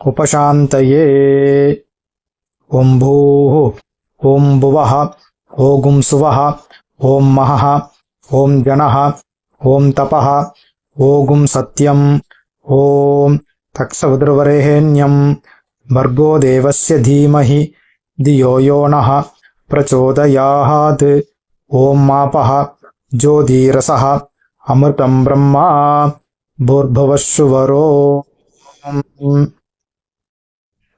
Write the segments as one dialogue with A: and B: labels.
A: ఉపశాంతయే. ఓం భూ ఓం భువ ఓగుం సువ ఓం మహ ఓం జన ఓం తప ఓగుం సత్యం ఓం తక్షవద్రువరేణ్యం. భర్గో దేవస్య ధీమహి ధియో యో నః ప్రచోదయాత్ ఓం మాపః జ్యోతిరసః అమృతం బ్రహ్మా భూర్భువశువరో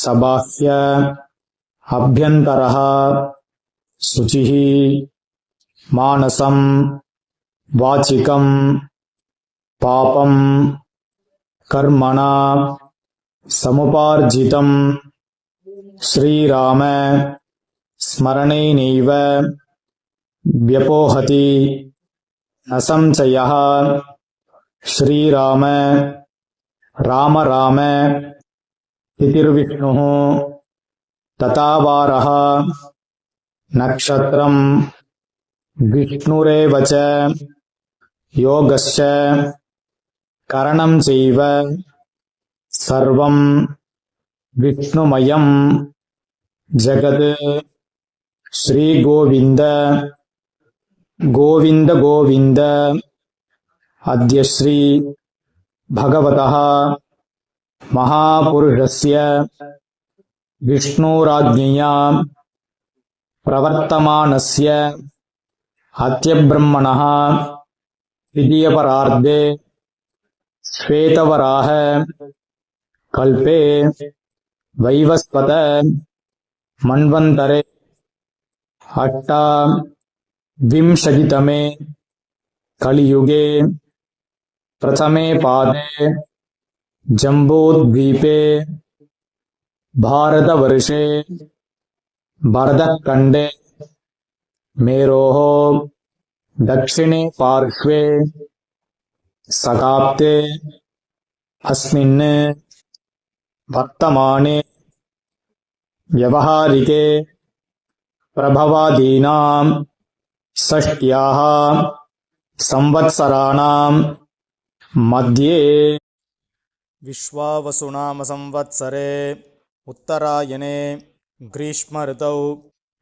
A: सबाह्य अभ्यन्तरः शुचिः मानसम् वाचिकम् पापम् कर्मणा समुपार्जितम् श्रीराम स्मरणेनैव व्यपोहति न संशयः श्रीराम राम राम तिथिर्विष्णुः तथा वारः नक्षत्रम् विष्णुरेव च। योगश्च। करणम् चैव। सर्वम् विष्णुमयम् जगत् श्रीगोविन्द। गोविन्द गोविन्द। अद्य श्री भगवतः महापुरुषस्य विष्णुराज्ञया प्रवर्तमानस्य हत्यब्रह्मणः द्वितीयपरार्धे श्वेतवराह कल्पे वैवस्वत मन्वन्तरे अष्टा विंशतितमे कलियुगे प्रथमे पादे जम्बूद्वीपे भारतवर्षे भरतखण्डे मेरोः दक्षिणे पार्श्वे सकाप्ते अस्मिन् वर्तमाने व्यवहारिके प्रभवादीनाम् षष्ट्याः संवत्सराणाम् मध्ये
B: विश्वावसुनाम संवत्सरे उत्तरायणे ग्रीष्मऋतौ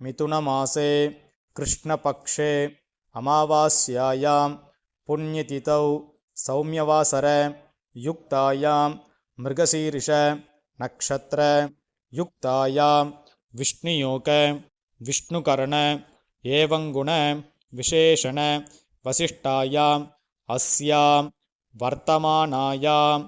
B: मिथुनमासे कृष्णपक्षे अमावास्यायां पुण्यतिथौ सौम्यवासर युक्तायां मृगशीर्ष नक्षत्र युक्तायां विष्णुयोग विष्णुकर्ण एवङ्गुण विशेषण वसिष्ठायाम् अस्यां वर्तमानायाम्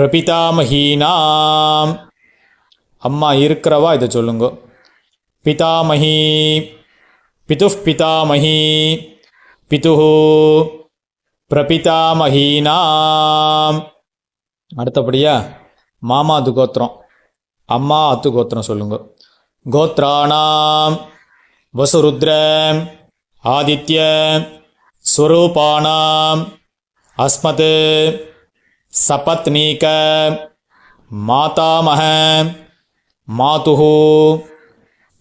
B: பிரபிதாமகீனாம் அம்மா இருக்கிறவா? இதை சொல்லுங்க. பிதாமகி பிது பிதாமகி பிது பிரபிதாமகீனாம் அடுத்தபடியா மாமா அது கோத்திரம். அம்மா அத்து கோத்திரம் சொல்லுங்க. கோத்ராணாம் வசுருத்ர ஆதித்ய ஸ்வரூபானாம் அஸ்மத் சபத்னீக மாதாமக மாதுஹு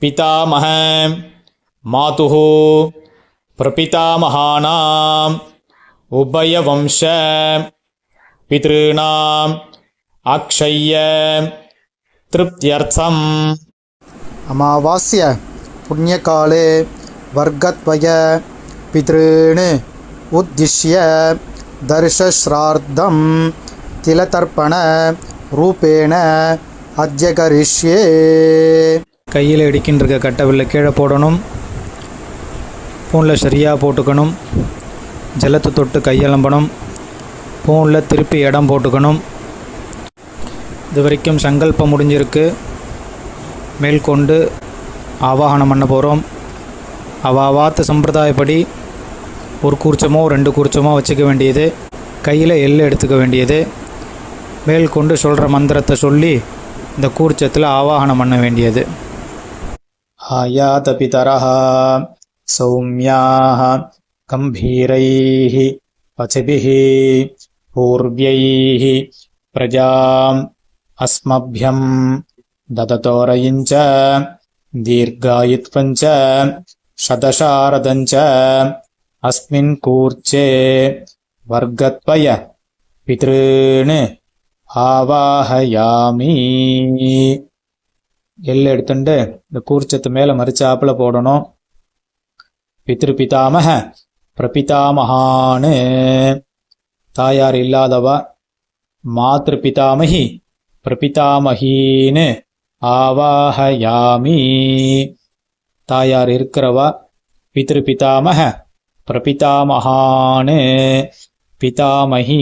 B: பிதாமக மாதுஹு பிரபிதாமகானாம் உபயவம்ச பிதॄணாம் அக்ஷய திருப்தியர்த்தம்.
C: அமாவாஸ்ய புண்ணியகாலே வர்க்கத்வய பிதॄணு உத்திஷ்ய दर्शश्राद्धं तिलतर्पणरूपेण अद्य करिष्ये
D: கையில் இடிக்கின்ற கட்டவில்லை கீழே போடணும் பூனில் சரியாக போட்டுக்கணும் ஜலத்தை தொட்டு கையலம்பணும் பூனில் திருப்பி இடம் போட்டுக்கணும் இது வரைக்கும் சங்கல்பம் முடிஞ்சிருக்கு மேற்கொண்டு ஆவாகனம் பண்ண போகிறோம் அவாவாத்த சம்பிரதாயப்படி ஒரு கூர்ச்சமோ ரெண்டு கூர்ச்சமோ வச்சுக்க வேண்டியது. கையில் எள் எடுத்துக்க வேண்டியது. மேல் கொண்டு சொல்கிற மந்திரத்தை சொல்லி இந்த கூர்ச்சத்தில் ஆவாகனம் பண்ண வேண்டியது.
B: ஆயாத பிதரஹா சௌமியாக கம்பீரைஹி பசிபிஹி பூர்வியைஹி பிரஜாம் அஸ்மபியம் தததோரையிஞ்ச தீர்காயுத்வஞ்ச சதசாரதஞ்ச अस्मिन् कूर्चे वर्गत्वय पितॄन् आवाहयामि எள்ளு எடுத்துட்டு இந்த கூர்ச்சத்து மேலே மறிச்சாப்புல போடணும் பித்ரு பிதாமக பிரபிதாமகான்னு தாயார் இல்லாதவா மாத்ரு பிதாமகி பிரபிதாமகின்னு ஆவாஹயாமி தாயார் இருக்கிறவா பித்ரு பிதாமக பிரபிதாமகான் பிதாமகி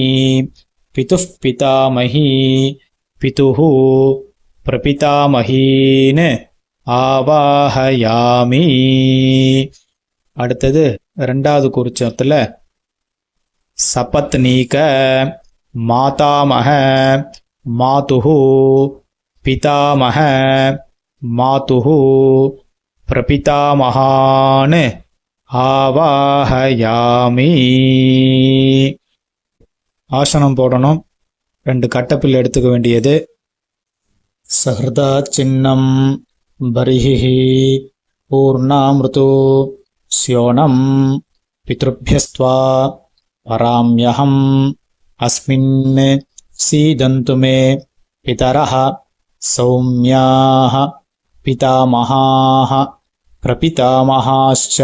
B: பிதுः பிதாமகி பிதுஹு பிரபிதாமகீன் ஆவாஹயாமி. அடுத்தது ரெண்டாவது குறிச்சத்தில் சபத்னீக மாதாமக மாதுஹு பிதாமக மாதுஹு பிரபிதாமகான்னு ஆவாஹயாமி. ஆசனம் போடணும். ரெண்டு கட்டப்பில் எடுத்துக்க வேண்டியது. சஹ்ரதா சின்னம் பரிஹி பூர்ணாமிருது ஸ்யோனம் பித்ருபியஸ்துவா பராமியகம் அஸ்மின் சீதந்து மே பிதரஹ சௌமியாக பிதாமகாக பிரபிதாமகாச்ச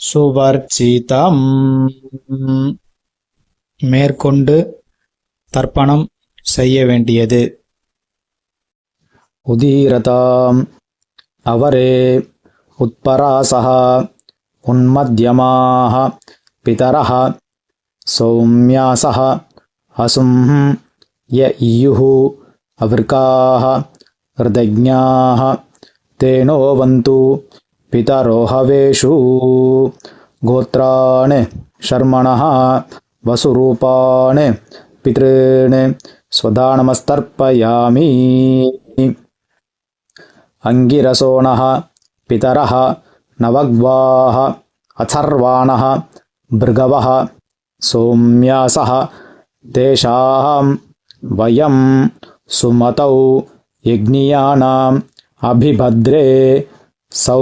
B: சுவர்ச்சிதம் மேற்கொண்டு தர்ப்பணம் செய்ய வேண்டியது
A: उदीरताम् अवरे उत्परासः उन्मध्यमाः पितरः सौम्यासः असुं य इयुः अवृकाः हृदज्ञाः तेनोवन्तु पितरो हवेषु गोत्रान् शर्मणः वसुरूपान् पितॄन् स्वदानमस्तर्पयामि। अङ्गिरसोणः पितरः नवग्वाः अथर्वाणः भृगवः सोम्यासः तेषां वयं सुमतौ यज्ञियानाम् अभिभद्रे सौ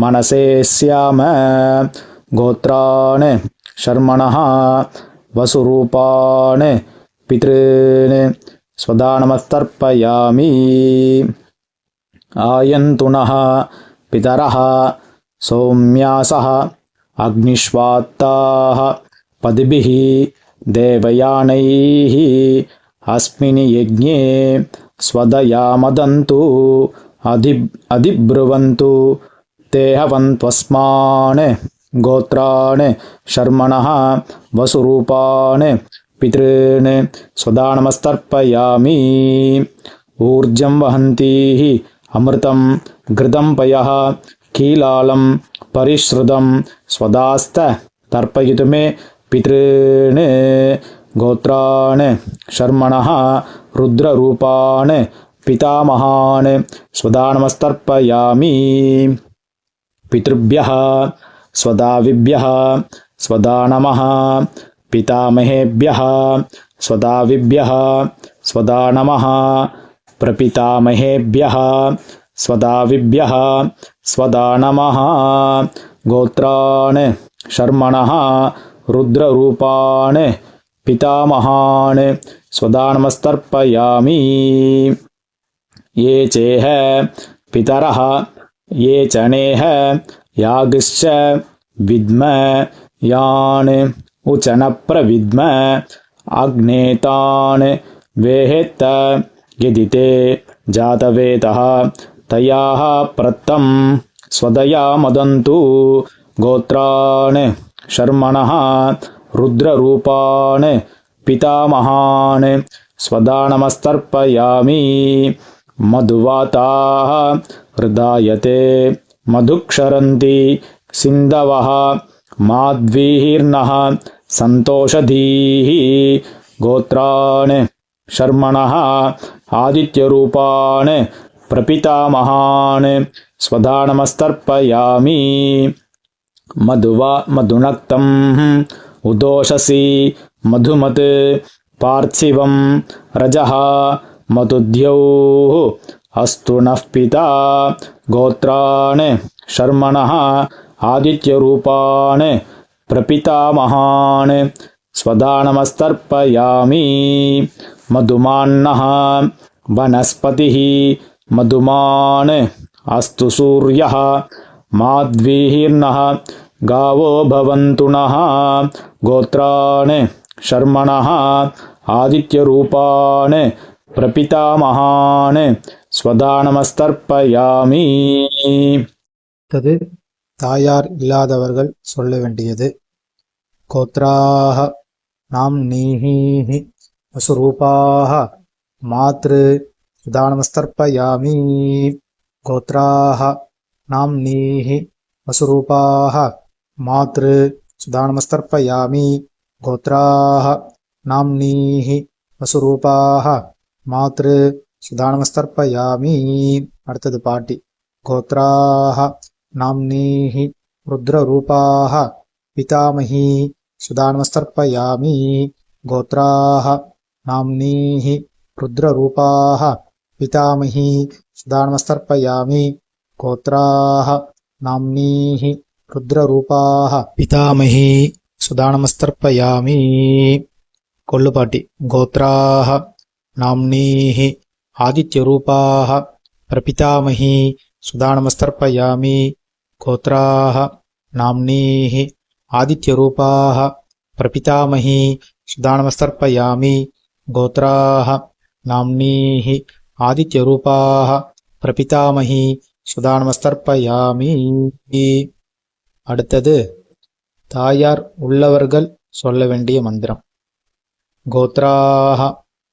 A: मनसे स्याम गोत्रान् शर्मणः वसुरूपान् पितॄन् स्वदानमस्तर्पयामि। आयन्तु नः पितरः सौम्यासः अग्निष्वात्ताः पदिभिः देवयानैः अस्मिन् यज्ञे स्वदयामदन्तु अधि अधिब्रुवन्तु ते हवन्त्वस्मान् गोत्रान् शर्मणः वसुरूपान् पितॄन् स्वदानमस्तर्पयामि। ऊर्जं वहन्तीः अमृतं घृतं पयः कीलालं परिश्रुतं स्वदास्त तर्पयितु मे पितॄन्। गोत्रान् शर्मणः रुद्ररूपान् पितामहान् स्वदानमस्तर्पयामि। पितृभ्यः स्वदाविभ्यः स्वदा नमः पितामहेभ्यः स्वदाविभ्यः स्वदा नमः प्रपितामहेभ्यः स्वदाविभ्यः स्वदा नमः गोत्रान् शर्मणः रुद्ररूपान् पितामहान् स्वदानमस्तर्पयामि ये चेह पितरः ये चनेह यागिश्च विद्म यान् उचनप्रविद्म अग्नेतान् वेहेत्त यदि ते जातवेतः तयाः प्रत्तं स्वदया मदन्तु। गोत्रान् शर्मणः रुद्ररूपान् पितामहान् स्वदानमस्तर्पयामि मधुवाताः हृदायते मधुक्षरन्ति सिन्धवः माध्वीर्नः सन्तोषधीः गोत्रान् शर्मणः आदित्यरूपान् प्रपितामहान् स्वदानमस्तर्पयामि मधुवा मधुनक्तं उदोषसि मधुमत् पार्थिवं रजः मधुद्यौः अस्तु नः पिता गोत्रान् शर्मणः आदित्यरूपान् प्रपितामहान् स्वदानमस्तर्पयामि। मधुमान्नः वनस्पतिः मधुमान् अस्तु सूर्यः माध्वीर्नः गावो भवन्तु नः गोत्रान् शर्मणः आदित्यरूपान् प्रपितामहान् स्वदानमस्तर्पयामि
C: அடுத்தது தாயார் இல்லாதவர்கள் சொல்ல வேண்டியது கோத்ராக நாம் நீஹீஹி வசுரூபாக மாத்ரு சுதானமஸ்தர்ப்பயாமி கோத்ராக நாம் நீஹி வசுரூபாக மாத்ரு சுதானமஸ்தர்ப்பயாமி கோத்ராக நாம் நீஹி வசுரூபாக மாத்ரு சுதானமஸ்தர்ப்பயாமி அடுத்தது பாட்டி கோத்ராஹ நாம்னீஹி ருத்ரரூபாஹ பிதாமஹி சுதானமஸ்தர்ப்பயாமி கோத்ராஹ நாம்னீஹி ருத்ரரூபாஹ பிதாமஹி சுதானமஸ்தர்ப்பயாமி கோத்ராஹ நாம்னீஹி ருத்ரரூபாஹ பிதாமஹி சுதானமஸ்தர்ப்பயாமி கொள்ளுபாட்டி கோத்ராஹ नाम्नीः आदित्यरूपाः प्रपितामही सुदानमस्तर्पयामि गोत्राः नाम्नीः आदित्यरूपाः प्रपितामही सुदानमस्तर्पयामि गोत्राः नाम्नीः आदित्यरूपाः प्रपितामही சுதானமஸ்தர்ப்பயாமி அடுத்தது தாயார் உள்ளவர்கள் சொல்ல வேண்டிய மந்திரம் கோத்ராக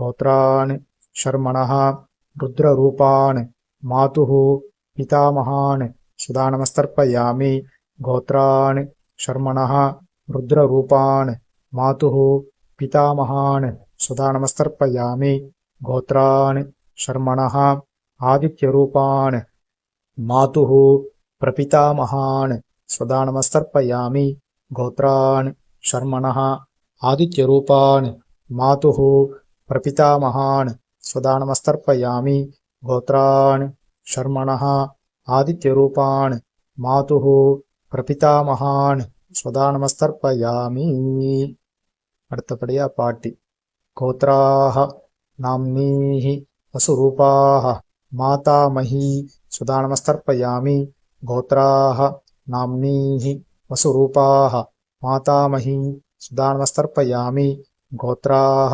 C: गोत्रान् शर्मणः रुद्ररूपान् मातुः पितामहान् सुधा नमस्तर्पयामि गोत्रान् शर्मणः रुद्ररूपान् मातुः पितामहान् सुधा नमस्तर्पयामि गोत्रान् शर्मणः आदित्यरूपान् मातुः प्रपितामहान् स्वदा नमस्तर्पयामि गोत्रान् शर्मणः आदित्यरूपान् मातुः ప్రపితామహాన్ స్వదానమస్తర్పయామి గోత్రాన్ శర్మణ ఆదిత్యరూపాన్ మాతు ప్రపితామహాన్ స్వదానమస్తర్పయామి அடுத்தபடியா பாட்டி கோத்ராக நாம்னீஹி வசுரூபாக மாதாமஹி சுதானமஸ்தர்ப்பயாமி கோத்ராக நாம்னீஹி வசுரூபாக மாதாமஹி சுதானமஸ்தர்ப்பயாமி கோத்ராக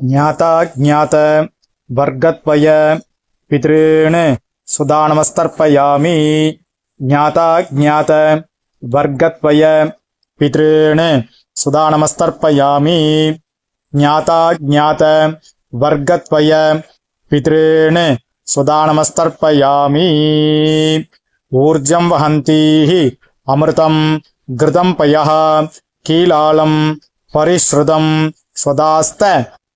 C: सुधा नमस्तर्पयामि गोत्राः नाम्नीः आदित्यरूपाः मातुः प्रपितामही सुधा नमस्तर्पयामि
A: ज्ञाता ज्ञात वर्गत्वय पितॄन् सुधा नमस्तर्पयामि ज्ञाता ज्ञात वर्गत्वय पितॄन् सुधा नमस्तर्पयामि ज्ञाता ज्ञात वर्गत्वय पितॄन् सुधा नमस्तर्पयामि ऊर्जं वहन्तीः अमृतं घृतं पयः कीलालं परिश्रुतं स्वदास्त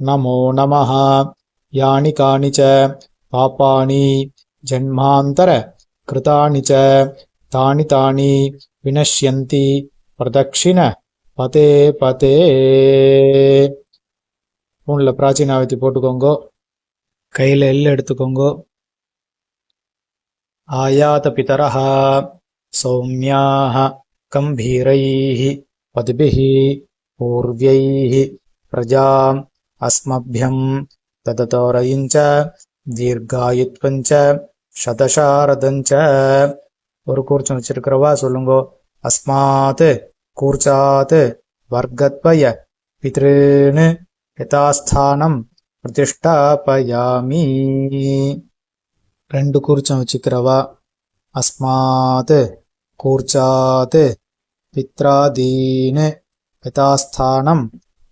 C: நமோ நமः யானி கானி ச பாப்பாணி ஜன்மாந்தர कृतानि च तानि तानि विनश्यन्ति प्रदक्षिण பதே பதே ஃபோனில் பிராச்சீனாவதி போட்டுக்கோங்க கையில் எல் எடுத்துக்கோங்க ஆயாத பிதரः சௌமியாः गम्भीरैः पद्भिः पूर्व्यैः प्रजाम् अस्मभ्यं ददतोरयिं च தீர்காயுத்வம் ச சதசாரதம் ச ஒரு கூர்ச்சம் வச்சிருக்கிறவா சொல்லுங்கோ அஸ்மாத் கூர்ச்சாத் வர்க்கத்வய பித்ருன்னு யதாஸ்தானம் பிரதிஷ்டாபயாமி ரெண்டு கூர்ச்சம் வச்சுக்கிறவா அஸ்மாத் கூர்ச்சாத் பித்ராதீன் யதாஸ்தானம்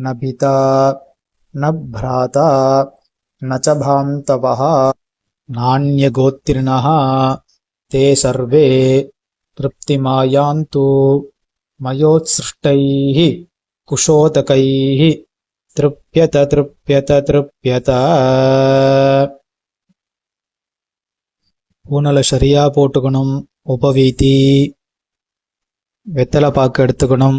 C: ந பிதா ந பிராதா ந ச பாந்தவः नान्यगोत्रिणः ते सर्वे तृप्तिमायान्तु मयोत्सृष्टैः कुशोदकैः तृप्यत तृप्यत तृप्यत பூனலை சரியா போட்டுக்கணும் உபவீதி வெத்தலை பாக்கு எடுத்துக்கணும்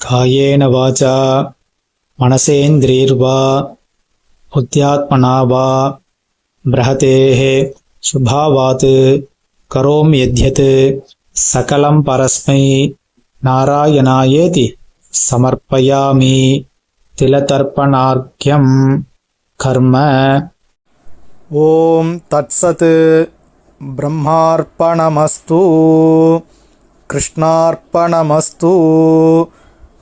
C: కాయేన వాచ మనసేంద్రియర్వా బుద్ధ్యాత్మనా వా బృహతే శుభావాత్ కరోమ్యధ్యత్ సకలం పరస్మై నారాయణాయేతి సమర్పయామి తిలతర్పణార్ఘ్యం కర్మ
A: ఓం తత్సత్ బ్రహ్మార్పణమస్తు కృష్ణార్పణమస్తు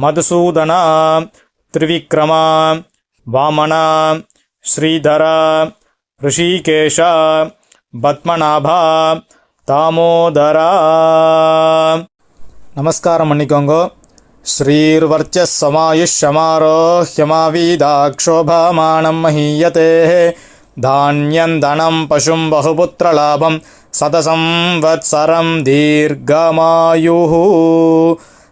A: மதுசூதனா திரிவிக்ரமா வாமனா ஸ்ரீதரா ரிஷிகேஷா பத்மநாபா தாமோதரா. நமஸ்காரம் பண்ணிக்கோங்க. ஸ்ரீர்வர்ச்சமாயுஷமாரோஹ்யமாவீதாக்ஷோபாமானம் மஹீயதே. தானியந்தனம் பசும் பகுபுத்திரலாபம் சதசம் வத்சரம் தீர்கமாயு